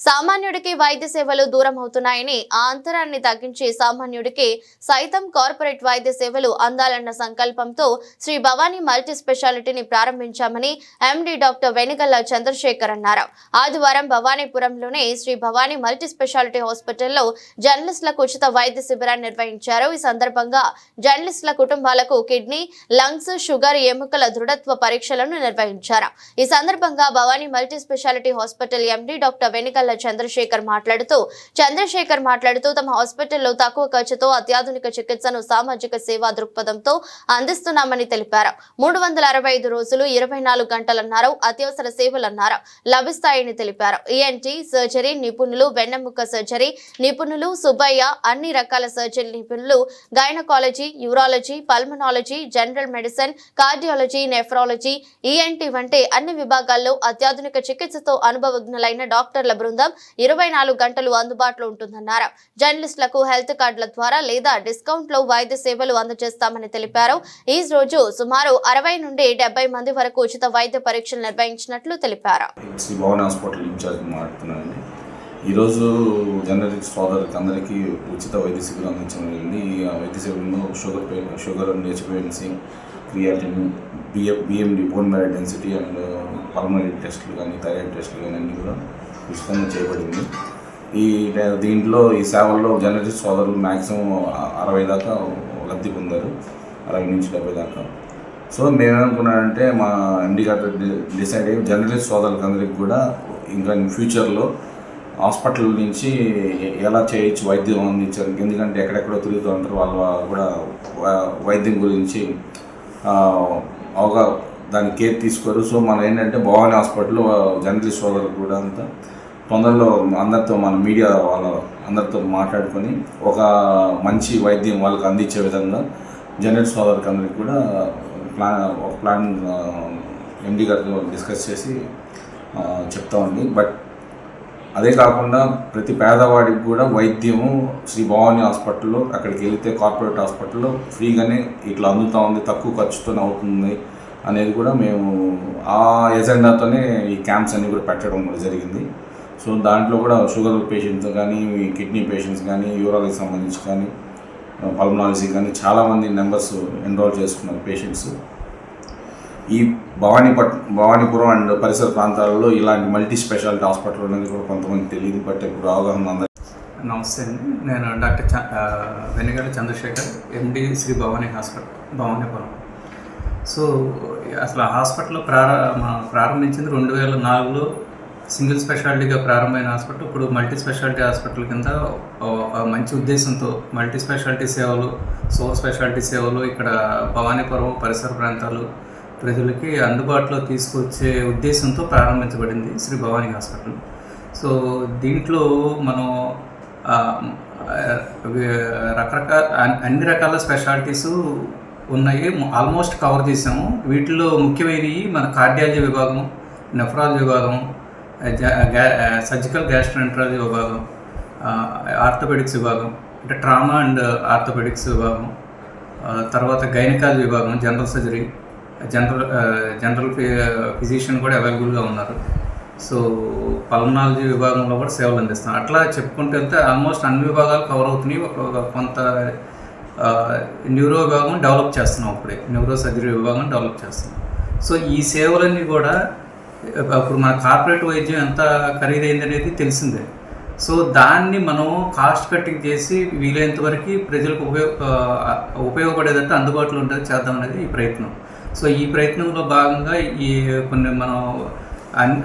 సామాన్యుడికి వైద్య సేవలు దూరం అవుతున్నాయని ఆ అంతరాన్ని తగ్గించి సామాన్యుడికి సైతం కార్పొరేట్ వైద్య సేవలు అందాలన్న సంకల్పంతో శ్రీ భవానీ మల్టీ స్పెషాలిటీని ప్రారంభించామని ఎండీ డాక్టర్ వెనుగల్ల చంద్రశేఖర్ అన్నారు. ఆదివారం భవానీపురంలోని శ్రీ భవానీ మల్టీ స్పెషాలిటీ హాస్పిటల్లో జర్నలిస్టులకు ఉచిత వైద్య శిబిరాన్ని నిర్వహించారు. ఈ సందర్భంగా జర్నలిస్టుల కుటుంబాలకు కిడ్నీ లంగ్స్ షుగర్ ఎముకల దృఢత్వ పరీక్షలను నిర్వహించారు. ఈ సందర్భంగా Bhavani multi speciality hospital MD doctor Venigalla Chandrasekhar మాట్లాడుతూ చంద్రశేఖర్ మాట్లాడుతూ తమ హాస్పిటల్లో తక్కువ ఖర్చుతో అత్యాధునిక చికిత్సను సామాజిక సేవా దృక్పథంతో అందిస్తున్నామని తెలిపారు. మూడు వందల అరవై ఐదు రోజులు ఇరవై నాలుగు గంటలన్నారు అత్యవసర సేవలన్నారు లభిస్తాయని తెలిపారు. ఈఎన్టీ సర్జరీ నిపుణులు వెన్నెముక సర్జరీ నిపుణులు సుబ్బయ్య అన్ని రకాల సర్జరీ నిపుణులు gynaecology urology pulmonology general medicine cardiology nephrology ENT వంటి అన్ని విభాగాల్లో అత్యాధునిక చికిత్సతో అనుభవజ్ఞులైన డాక్టర్ల బృందం బృందం ఇరవై గంటలు అందుబాటులో ఉంటుందన్నారు. జర్నలిస్టులకు హెల్త్ కార్డుల ద్వారా లేదా డిస్కౌంట్లో వైద్య సేవలు అందజేస్తామని తెలిపారు. ఈ రోజు సుమారు అరవై నుండి డెబ్బై మంది వరకు ఉచిత వైద్య పరీక్షలు నిర్వహించినట్లు తెలిపారు. ఈరోజు జర్నలిస్ట్ సోదరులకు అందరికీ ఉచిత వైద్య శిబిరం అందించడం జరిగింది. ఈ వైద్య శిబిరంలో sugar pain sugar and HPNC creatinine BM BMD bone marrow density and pulmonary టెస్టులు కానీ థైరాయిడ్ టెస్టులు కానీ అన్నీ కూడా ఉచితంగా చేయబడింది. ఈ దీంట్లో ఈ సేవల్లో జర్నలిస్ట్ సోదరులు మ్యాక్సిమం అరవై దాకా లబ్ధి పొందారు. అరవై నుంచి డెబ్బై దాకా. సో మేమేమనుకున్నానంటే మా ఎండి గారు డి- డిసైడ్ అయ్యి జర్నలిస్ట్ సోదరులకు అందరికి కూడా ఇంకా ఫ్యూచర్లో హాస్పిటల్ నుంచి ఎలా చేయొచ్చు వైద్యం అందించారు. ఎందుకంటే ఎక్కడెక్కడో తిరుగుతూ ఉంటారు. వాళ్ళ కూడా వైద్యం గురించి అవగా దాని కేర్ తీసుకోరు. సో మనం ఏంటంటే భవానీ హాస్పిటల్ జర్నలిస్ట్ సోదరులు కూడా అంతా తొందరలో అందరితో మన మీడియా వాళ్ళ అందరితో మాట్లాడుకొని ఒక మంచి వైద్యం వాళ్ళకి అందించే విధంగా జర్నలిస్ట్ సోదరులకు అందరికి కూడా ప్లాన్ ఒక ప్లాన్ ఎండి గారితో డిస్కస్ చేసి చెప్తామండి బట్ అదే కాకుండా ప్రతి పేదవాడికి కూడా వైద్యము శ్రీ భవానీ హాస్పిటల్లో అక్కడికి వెళితే కార్పొరేట్ హాస్పిటల్లో ఫ్రీగానే ఇట్లా అందుతూ ఉంది తక్కువ ఖర్చుతోనే అవుతుంది అనేది కూడా మేము ఆ ఎజెండాతోనే ఈ క్యాంప్స్ అన్నీ కూడా పెట్టడం కూడా జరిగింది. సో దాంట్లో కూడా షుగర్ పేషెంట్స్ కానీ కిడ్నీ పేషెంట్స్ కానీ యూరాలకి సంబంధించి కానీ పల్మనాలజీ కానీ చాలామంది నెంబర్స్ ఎన్రోల్ చేసుకున్నారు పేషెంట్స్. ఈ భవానీపట్ భవానీపురం అండ్ పరిసర ప్రాంతాలలో ఇలాంటి మల్టీ స్పెషాలిటీ హాస్పిటల్ అనేది కూడా కొంతమంది తెలియదు బట్ ఇప్పుడు అవగాహన అందరి నమస్తే అండి. నేను డాక్టర్ చ Vennagadda Chandrasekhar MD Sri Bhavani hospital Bhavanipuram. So అసలు హాస్పిటల్ ప్రారా ప్రారంభించింది రెండు వేల నాలుగులో సింగిల్ స్పెషాలిటీగా ప్రారంభమైన హాస్పిటల్ ఇప్పుడు మల్టీ స్పెషాలిటీ హాస్పిటల్ కింద మంచి ఉద్దేశంతో మల్టీ స్పెషాలిటీ సేవలు సూపర్ స్పెషాలిటీ సేవలు ఇక్కడ భవానీపురం పరిసర ప్రాంతాలు ప్రజలకి అందుబాటులో తీసుకొచ్చే ఉద్దేశంతో ప్రారంభించబడింది శ్రీ భవానీ హాస్పిటల్. సో దీంట్లో మనం రకరకాల అన్ని రకాల స్పెషాలిటీసు ఉన్నాయి. ఆల్మోస్ట్ కవర్ చేసాము వీటిలో ముఖ్యమైనవి మన కార్డియాలజీ విభాగం నెఫ్రాలజీ విభాగం జా- సర్జికల్ గ్యాస్ట్రెంట్రాలజీ విభాగం ఆర్థోపెడిక్స్ విభాగం అంటే ట్రామా అండ్ ఆర్థోపెడిక్స్ విభాగం తర్వాత గైనకాలజీ విభాగం జనరల్ సర్జరీ జనరల్ జనరల్ ఫి- ఫిజిషియన్ కూడా అవైలబుల్గా ఉన్నారు. సో పల్మనాలజీ విభాగంలో కూడా సేవలు అందిస్తాం. అట్లా చెప్పుకుంటూ వెళ్తే ఆల్మోస్ట్ అన్ని విభాగాలు కవర్ అవుతున్నాయి. కొంత న్యూరో విభాగం డెవలప్ చేస్తున్నాం అప్పుడే న్యూరో సర్జరీ విభాగం డెవలప్ చేస్తున్నాం. సో ఈ సేవలన్నీ కూడా అప్పుడు మన కార్పొరేట్ వైద్యం ఎంత ఖరీదైంది అనేది తెలిసిందే. సో దాన్ని మనం కాస్ట్ కట్టింగ్ చేసి వీలైనంత వరకు ప్రజలకు ఉపయోగ ఉపయోగపడేదంటే ఉపయోగపడేటట్టు అందుబాటులో ఉండేది చేద్దాం అనేది ఈ ప్రయత్నం. సో ఈ ప్రయత్నంలో భాగంగా ఈ కొన్ని మనం అన్-